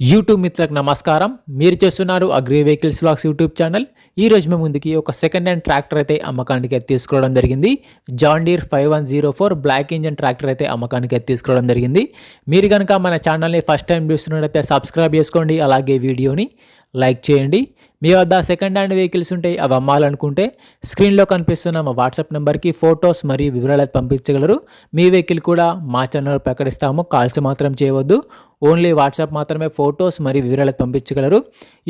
YouTube మిత్రులకు నమస్కారం. మీరు చేస్తున్నారు agri vehicles vlogs YouTube channel. ఈ రోజు మేము ముందుకి ఒక సెకండ్ హ్యాండ్ ట్రాక్టర్ అయితే అమ్మకానికి అయితే తీసుకోవడం జరిగింది. John Deere five one zero four block engine tractor అయితే అమ్మకానికి అయితే తీసుకోవడం జరిగింది. మీరు కనుక మన ఛానల్ని ఫస్ట్ టైం చూస్తున్నట్టయితే సబ్స్క్రైబ్ చేసుకోండి. అలాగే వీడియోని లైక్ చేయండి. మీ వద్ద సెకండ్ హ్యాండ్ వెహికల్స్ ఉంటే అవి అమ్మాలనుకుంటే స్క్రీన్లో కనిపిస్తున్న మా వాట్సాప్ నెంబర్కి ఫొటోస్ మరియు వివరాలు పంపించగలరు. మీ వెహికల్ కూడా మా ఛానల్ ప్రకటిస్తాము. కాల్స్ మాత్రం చేయవద్దు. ఓన్లీ వాట్సాప్ మాత్రమే ఫొటోస్ మరియు వివరాలు పంపించగలరు.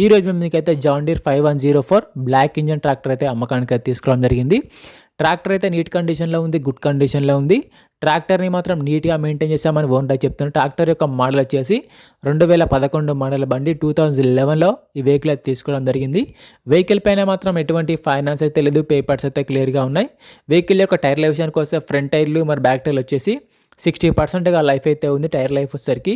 ఈ రోజు మేము మీకైతే John Deere five one zero four block engine tractor అయితే అమ్మకానికి అయితే తీసుకోవడం జరిగింది. ట్రాక్టర్ అయితే నీట్ కండిషన్లో ఉంది గుడ్ కండిషన్లో ఉంది. ట్రాక్టర్ని మాత్రం నీట్గా మెయింటైన్ చేశామని ఓనర్ చెప్తున్నారు. ట్రాక్టర్ యొక్క మోడల్ వచ్చేసి రెండు వేల పదకొండు మోడల్ బండి టూ థౌజండ్ లెవెన్లో ఈ వెహికల్ అయితే తీసుకోవడం జరిగింది. వెహికల్ పైన మాత్రం ఎటువంటి ఫైనాన్స్ అయితే లేదు పేపర్స్ అయితే క్లియర్గా ఉన్నాయి. వెహికల్ యొక్క టైర్ల విషయానికి వస్తే ఫ్రంట్ టైర్లు మరి బ్యాక్ టైర్లు వచ్చేసి సిక్స్టీ పర్సెంట్గా లైఫ్ అయితే ఉంది టైర్ లైఫ్ వచ్చేసరికి.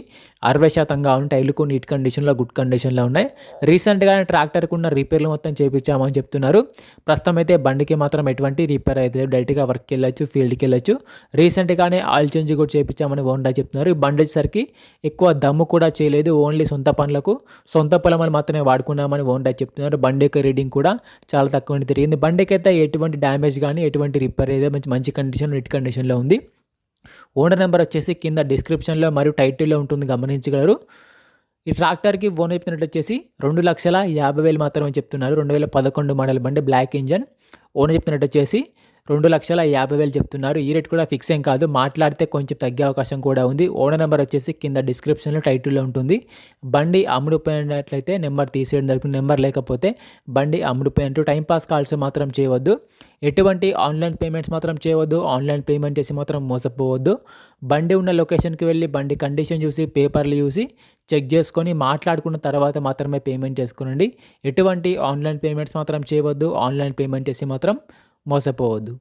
అరవై శాతంగా ఉంది. టైర్లకు నీట్ కండిషన్లో గుడ్ కండిషన్లో ఉన్నాయి. రీసెంట్గానే ట్రాక్టర్కి ఉన్న రిపేర్లు మొత్తం చేయించామని చెప్తున్నారు. ప్రస్తుతం అయితే బండికి మాత్రం ఎటువంటి రిపేర్ అయితే డైరెక్ట్గా వర్క్కి వెళ్ళొచ్చు ఫీల్డ్కి వెళ్ళొచ్చు. రీసెంట్గానే ఆయిల్ చేంజ్ కూడా చేయించామని ఓన్డా చెప్తున్నారు. ఈ బండి వచ్చేసరికి ఎక్కువ దమ్ము కూడా చేయలేదు ఓన్లీ సొంత పనులకు సొంత పొలమని మాత్రమే వాడుకున్నామని ఓన్డా చెప్తున్నారు. బండి యొక్క రీడింగ్ కూడా చాలా తక్కువ తిరిగింది. బండికి అయితే ఎటువంటి డ్యామేజ్ కానీ ఎటువంటి రిపేర్ అయితే మంచి మంచి కండిషన్ నీట్ కండిషన్లో ఉంది. ఓనర్ నెంబర్ వచ్చేసి కింద డిస్క్రిప్షన్లో మరియు టైటిల్లో ఉంటుంది గమనించగలరు. ఈ ట్రాక్టర్కి ఓన్ చెప్పినట్టు వచ్చేసి రెండు లక్షల యాభై వేలు మాత్రమే చెప్తున్నారు. రెండు వేల పదకొండు మోడల్ బండి బ్లాక్ ఇంజన్. ఓనర్ చెప్పినట్టు వచ్చేసి రెండు లక్షల యాభై వేలు చెప్తున్నారు. ఈ రేట్ కూడా ఫిక్స్ ఏం కాదు. మాట్లాడితే కొంచెం తగ్గే అవకాశం కూడా ఉంది. ఓనర్ నెంబర్ వచ్చేసి కింద డిస్క్రిప్షన్లో టైటిల్లో ఉంటుంది. బండి అమ్ముడుపోయినట్లయితే నెంబర్ తీసేయడం జరుగుతుంది. నెంబర్ లేకపోతే బండి అమ్ముడుపోయినట్టు టైంపాస్ కాల్స్ మాత్రం చేయవద్దు. ఎటువంటి ఆన్లైన్ పేమెంట్స్ మాత్రం చేయవద్దు. ఆన్లైన్ పేమెంట్ చేసి మాత్రం మోసపోవద్దు. బండి ఉన్న లొకేషన్కి వెళ్ళి బండి కండిషన్ చూసి పేపర్లు చూసి చెక్ చేసుకొని మాట్లాడుకున్న తర్వాత మాత్రమే పేమెంట్ చేసుకోనండి. ఎటువంటి ఆన్లైన్ పేమెంట్స్ మాత్రం చేయవద్దు. ఆన్లైన్ పేమెంట్ చేసి మాత్రం మోసపోవద్దు